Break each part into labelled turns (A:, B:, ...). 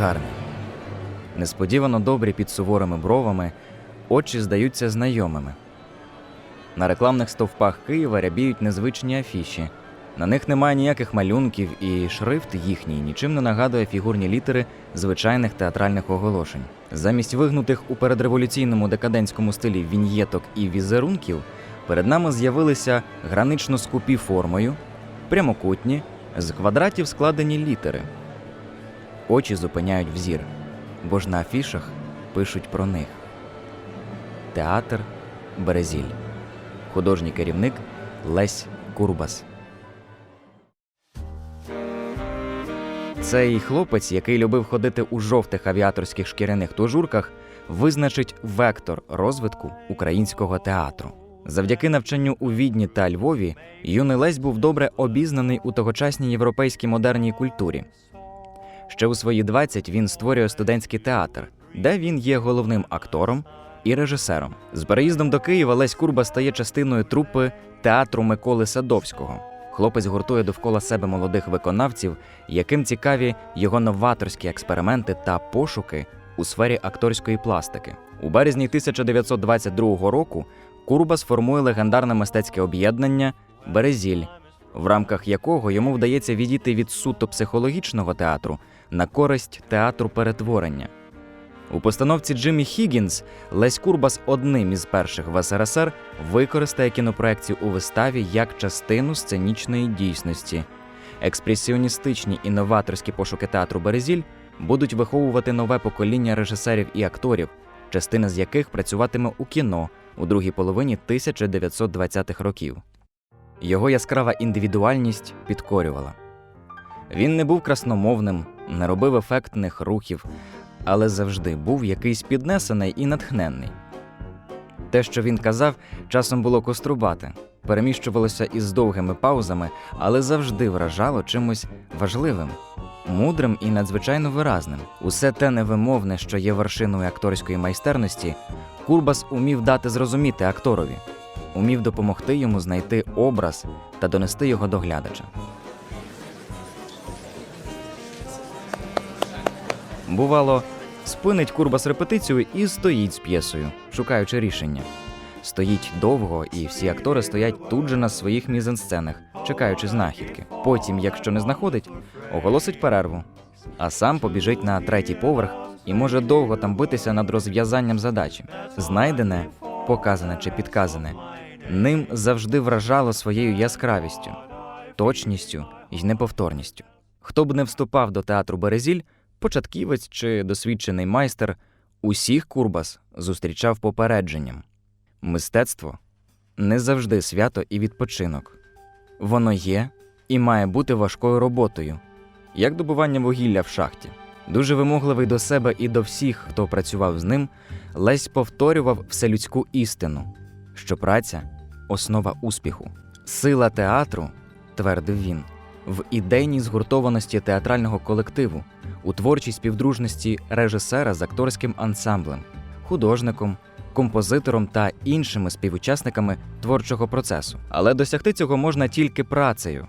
A: гарний. Несподівано добрі під суворими бровами, очі здаються знайомими. На рекламних стовпах Києва рябіють незвичні афіші. На них немає ніяких малюнків, і шрифт їхній нічим не нагадує фігурні літери звичайних театральних оголошень. Замість вигнутих у передреволюційному декадентському стилі віньєток і візерунків перед нами з'явилися гранично скупі формою, прямокутні, з квадратів складені літери. Очі зупиняють взір, бо ж на афішах пишуть про них. Театр Березіль. Художній керівник Лесь Курбас. Цей хлопець, який любив ходити у жовтих авіаторських шкіряних тужурках, визначить вектор розвитку українського театру. Завдяки навчанню у Відні та Львові юний Лесь був добре обізнаний у тогочасній європейській модерній культурі. Ще у свої 20 він створює студентський театр, де він є головним актором і режисером. З переїздом до Києва Лесь Курба стає частиною трупи театру Миколи Садовського. Хлопець гуртує довкола себе молодих виконавців, яким цікаві його новаторські експерименти та пошуки у сфері акторської пластики. У березні 1922 року Курба сформує легендарне мистецьке об'єднання Березіль, в рамках якого йому вдається відійти від суто психологічного театру на користь театру перетворення. У постановці Джиммі Хіггінс Лесь Курбас одним із перших в СРСР використає кінопроекцію у виставі як частину сценічної дійсності. Експресіоністичні і новаторські пошуки театру Березіль будуть виховувати нове покоління режисерів і акторів, частина з яких працюватиме у кіно у другій половині 1920-х років. Його яскрава індивідуальність підкорювала. Він не був красномовним, не робив ефектних рухів, але завжди був якийсь піднесений і натхненний. Те, що він казав, часом було кострубате, переміщувалося із довгими паузами, але завжди вражало чимось важливим, мудрим і надзвичайно виразним. Усе те невимовне, що є вершиною акторської майстерності, Курбас умів дати зрозуміти акторові, умів допомогти йому знайти образ та донести його до глядача. Бувало, спинить Курбас репетицію і стоїть з п'єсою, шукаючи рішення. Стоїть довго, і всі актори стоять тут же на своїх мізансценах, чекаючи знахідки. Потім, якщо не знаходить, оголосить перерву, а сам побіжить на третій поверх і може довго там битися над розв'язанням задачі. Знайдене, показане чи підказане, ним завжди вражало своєю яскравістю, точністю і неповторністю. Хто б не вступав до театру Березіль, початківець чи досвідчений майстер, усіх Курбас зустрічав попередженням. Мистецтво не завжди свято і відпочинок. Воно є і має бути важкою роботою, як добування вугілля в шахті. Дуже вимогливий до себе і до всіх, хто працював з ним, Лесь повторював вселюдську істину, що праця основа успіху. Сила театру, твердив він, в ідейній згуртованості театрального колективу, у творчій співдружності режисера з акторським ансамблем, художником, композитором та іншими співучасниками творчого процесу. Але досягти цього можна тільки працею.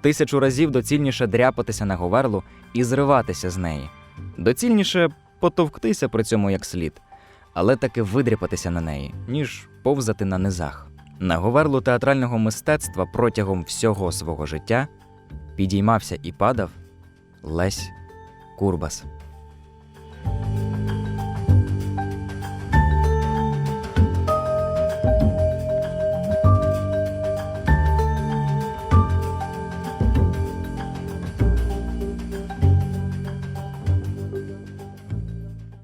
A: Тисячу разів доцільніше дряпатися на говерлу і зриватися з неї. Доцільніше потовктися при цьому як слід, але таки видряпатися на неї, ніж повзати на низах. На говерлу театрального мистецтва протягом всього свого життя підіймався і падав Лесь Курбас.